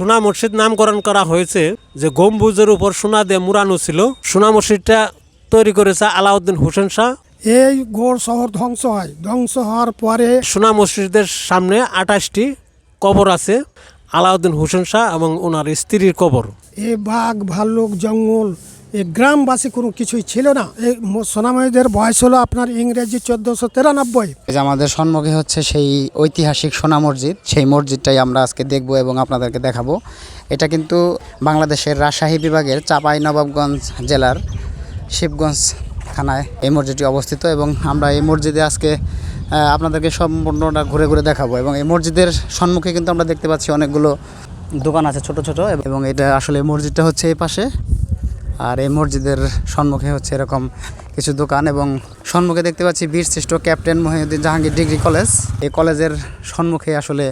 সোনা মসজিদ নামকরণ করা হয়েছে যে গম্বুজের উপর সোনা দিয়ে মুরানো ছিল। সোনা মসজিদটা তৈরি করেছে আলাউদ্দিন হোসেন শাহ। এই গোড় শহর ধ্বংস হয়। ধ্বংস হওয়ার পরে সোনা মসজিদের সামনে আঠাশটি কবর আছে আলাউদ্দিন হোসেন শাহ এবং ওনার স্ত্রীর কবর। এ বাঘ ভাল্লুক জঙ্গল গ্রামবাসী কোনো কিছুই ছিল না। এই সোনাময়ীদের বয়স হলো আপনার ইংরেজি চোদ্দোশো তিরানব্বই। আমাদের সম্মুখে হচ্ছে সেই ঐতিহাসিক সোনা মসজিদ, সেই মসজিদটাই আমরা আজকে দেখব এবং আপনাদেরকে দেখাবো। এটা কিন্তু বাংলাদেশের রাজশাহী বিভাগের চাপাই নবাবগঞ্জ জেলার শিবগঞ্জ থানায় এই মসজিদটি অবস্থিত এবং আমরা এই মসজিদে আজকে আপনাদেরকে সম্পূর্ণটা ঘুরে ঘুরে দেখাবো এবং এই মসজিদের সম্মুখে কিন্তু আমরা দেখতে পাচ্ছি অনেকগুলো দোকান আছে ছোট ছোট এবং এটা আসলে মসজিদটা হচ্ছে এই পাশে আর এই মসজিদের সম্মুখে হচ্ছে এরকম কিছু দোকান এবং সম্মুখে দেখতে পাচ্ছি বীরশ্রেষ্ঠ captain Mohiuddin Jahangir degree college. এই কলেজের সম্মুখে আসলে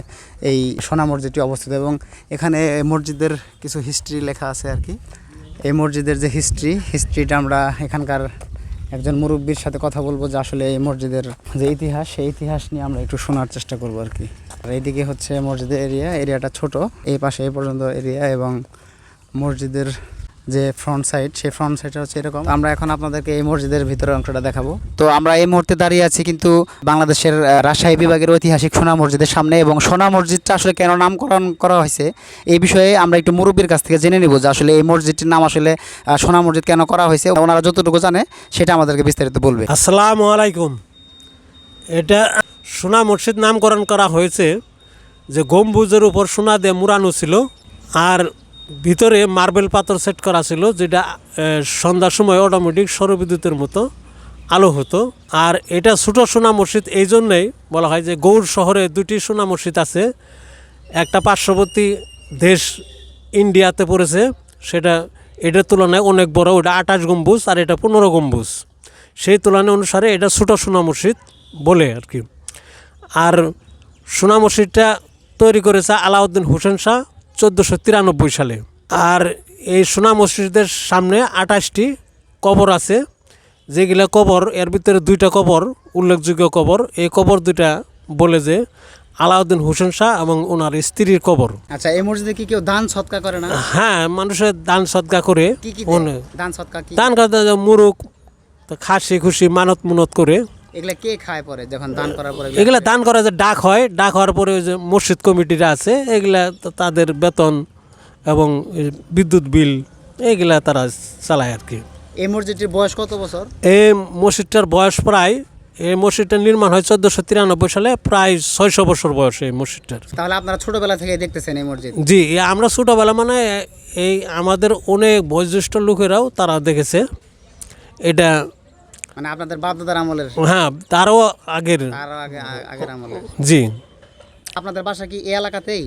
এই সোনা মসজিদটি অবস্থিত এবং এখানে মসজিদের কিছু হিস্ট্রি লেখা আছে আর কি। এই মসজিদের যে হিস্ট্রি হিস্ট্রিটা আমরা এখানকার একজন মুরব্বীর সাথে কথা বলব যে আসলে এই মসজিদের যে ইতিহাস, সেই ইতিহাস নিয়ে আমরা একটু শোনার চেষ্টা করব আর কি। আর এইদিকে হচ্ছে মসজিদের এরিয়া এরিয়াটা ছোট। এই পাশে এই পর্যন্ত এরিয়া এবং মসজিদের যে ফ্রন্ট সাইড সেই ফ্রন্ট সাইডটা হচ্ছে এরকম। আমরা এখন আপনাদেরকে এই মসজিদের ভিতরের অংশটা দেখাবো। তো আমরা এই মুহূর্তে দাঁড়িয়ে আছি কিন্তু বাংলাদেশের রাজশাহী বিভাগের ঐতিহাসিক সোনা মসজিদের সামনে এবং সোনা মসজিদটা আসলে কেন নামকরণ করা হয়েছে, এই বিষয়ে আমরা একটু মুরব্বীর কাছ থেকে জেনে নিব যে আসলে এই মসজিদটির নাম আসলে সোনা মসজিদ কেন করা হয়েছে, ওনারা যতটুকু জানে সেটা আমাদেরকে বিস্তারিত বলবে। আসসালামু আলাইকুম। এটা সোনা মসজিদ নামকরণ করা হয়েছে যে গম্বুজের উপর সোনা দিয়ে মুড়ানো ছিল, আর ভিতরে মার্বেল পাথর সেট করা ছিল, যেটা সন্ধ্যার সময় অটোমেটিক সৌরবিদ্যুতের মতো আলো হতো। আর এটা ছোটো সোনা মসজিদ, এই জন্যেই বলা হয় যে গৌড় শহরে দুটি সোনা মসজিদ আছে। একটা পার্শ্ববর্তী দেশ ইন্ডিয়াতে পড়েছে, সেটা, এটার তুলনায় অনেক বড়, ওটা আঠাশ গম্বুজ আর এটা পনেরো গম্বুজ। সেই তুলনা অনুসারে এটা ছোটো সোনা মসজিদ বলে আর কি। আর সোনা মসজিদটা তৈরি করেছে আলাউদ্দিন হোসেন শাহ। চোদ্দোশো তিরানব্বই সালে। আর এই সোনা মসজিদের সামনে আঠাশটি কবর আছে যেগুলা কবর এর ভিতরে দুইটা কবর উল্লেখযোগ্য কবর। এই কবর দুইটা বলে যে আলাউদ্দিন হোসেন শাহ এবং ওনার স্ত্রীর কবর। আচ্ছা এই মসজিদে কি কেউ দান সৎকা করে না? হ্যাঁ মানুষের দান সদকা করে দান সৎকা দান মুরুক তো খাসি খুশি মানত মুনত করে। এগুলা কে খায় পরে? যখন দান করার পরে এগুলা দান করা যে ডাক হয় ডাক হওয়ার পরে ওই যে মসজিদ কমিটিরা আছে এগুলা তাদের বেতন এবং বিদ্যুৎ বিল এইগুলা তারা চালায় আর কি। এই মসজিদটির বয়স কত বছর? এই মসজিদটার বয়স প্রায় এই মসজিদটা নির্মাণ হয় চোদ্দশো তিরানব্বই সালে প্রায় ছয়শো বছর বয়স এই মসজিদটার। তাহলে আপনারা ছোটবেলা থেকে দেখতেছেন এই মসজিদ? জি আমরা ছোটোবেলা মানে এই আমাদের অনেক বয়োজ্যেষ্ঠ লোকেরাও তারা দেখেছে। এটা মানে আপনাদের বাপদাদার আমলের? হ্যাঁ তারও আগের। আরও আগে আগের আমলের। জি। আপনাদের বাসা কি এই এলাকাতেই?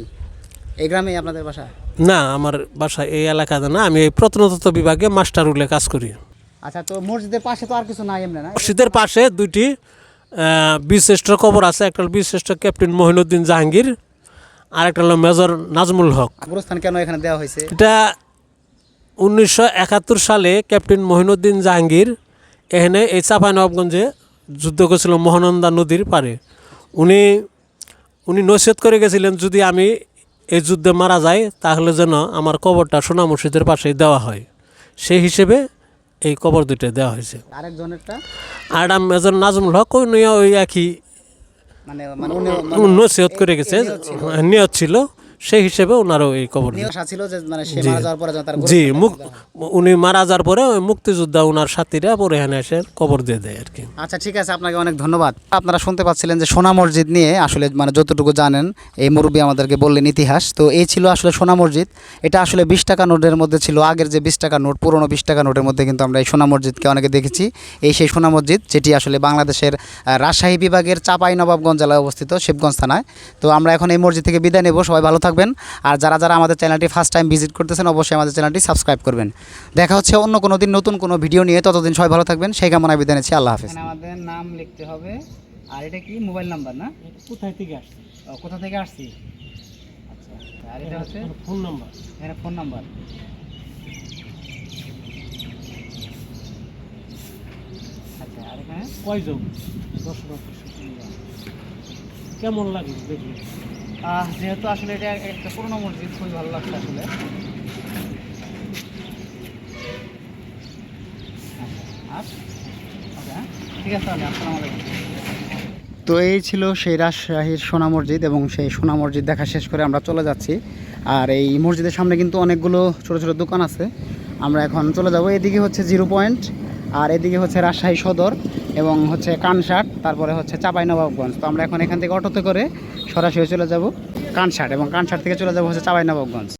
এই গ্রামেই আপনাদের বাসা? না আমার বাসা এই এলাকাতে না আমি এই প্রত্নতত্ত্ব বিভাগে মাস্টার রুলে কাজ করি। আচ্ছা তো মসজিদের পাশে তো আর কিছু নাই এমনি না? মসজিদের পাশে দুইটি আহ, বীরশ্রেষ্ঠ কবর আছে একটা হলো বীরশ্রেষ্ঠ ক্যাপ্টেন মহিনুদ্দিন জাহাঙ্গীর আর একটা হলো মেজর নাজমুল হক। গুরুস্থান কেন এখানে দেওয়া হয়েছে? এটা উনিশশো একাত্তর সালে ক্যাপ্টেন মহিনুদ্দিন জাহাঙ্গীর এখানে এই চাঁপাইনবাবগঞ্জে যুদ্ধ করেছিল মহানন্দা নদীর পারে উনি উনি নসিহত করে গেছিলেন যদি আমি এই যুদ্ধে মারা যাই তাহলে যেন আমার কবরটা সোনা মসজিদের পাশেই দেওয়া হয়। সেই হিসেবে এই কবর দুইটা দেওয়া হয়েছে। আরেকজনেরটা? আর মেজর নাজমুল হক উনিও ওই একই মানে মানে নসিহত করে গেছে নিয়ত ছিল। সেই হিসেবে ওনারও এই কবর উনি ছিল যে মানে সে মারা যাওয়ার পরে তার জি মুক উনি মারা যাওয়ার পরে ওই মুক্তিযোদ্ধা ওনার সাথীরা পরে এখানে এসে কবর দিয়ে দেয় আর কি। আচ্ছা ঠিক আছে আপনাকে অনেক ধন্যবাদ। আপনারা শুনতে পাচ্ছিলেন যে সোনা মসজিদ নিয়ে আসলে মানে যতটুকু জানেন এই মুরব্বী আমাদেরকে বললেন ইতিহাস। তো এই ছিল আসলে সোনা মসজিদ। এটা আসলে বিশ টাকা নোটের মধ্যে ছিল আগের যে বিশ টাকা নোট পুরনো বিশ টাকা নোটের মধ্যে কিন্তু আমরা এই সোনা মসজিদকে অনেকে দেখেছি। এই সেই সোনা মসজিদ যেটি আসলে বাংলাদেশের রাজশাহী বিভাগের চাপাই নবাবগঞ্জ জেলায় অবস্থিত শিবগঞ্জ থানায়। তো আমরা এখন এই মসজিদ থেকে বিদায় নেব। সবাই ভালো থাকবেন। আর যারা যারা আমাদের চ্যানেলটি ফার্স্ট টাইম ভিজিট করতেছেন অবশ্যই আমাদের চ্যানেলটি সাবস্ক্রাইব করবেন। দেখা হচ্ছে অন্য কোনো দিন নতুন কোনো ভিডিও নিয়ে। ততদিন সবাই ভালো থাকবেন। সেই কামনায় বিদায় নিচ্ছি। আল্লাহ হাফিজ। আমাদের নাম লিখতে হবে। আর এটা কি? মোবাইল নাম্বার না? কোথায় থেকে আসছে? কোথা থেকে আসছি? আচ্ছা আর এটা হচ্ছে? ফোন নাম্বার এখানে ফোন নাম্বার আচ্ছা আর এখানে? কয়জন? দর্শনার্থী কেমন লাগে দেখি যেহেতু আসলে এটা একটা পুরোনো মসজিদ, খুবই ভালো লাগছে আসলে। হ্যাঁ? ঠিক আছে তাহলে আলাইকুম। তো এই ছিল সেই রাজশাহীর সোনা মসজিদ এবং সেই সোনা মসজিদ দেখা শেষ করে আমরা চলে যাচ্ছি। আর এই মসজিদের সামনে কিন্তু অনেকগুলো ছোট ছোট দোকান আছে। আমরা এখন চলে যাব। এদিকে হচ্ছে জিরো পয়েন্ট, আর এদিকে হচ্ছে রাজশাহী সদর। এবং হচ্ছে কানসার, তারপরে হচ্ছে চাঁপাইনবাবগঞ্জ। তো আমরা এখন এখান থেকে অটোতে করে সরাসরি চলে যাব কানসার এবং কানসার থেকে চলে যাব হচ্ছে চাঁপাইনবাবগঞ্জ।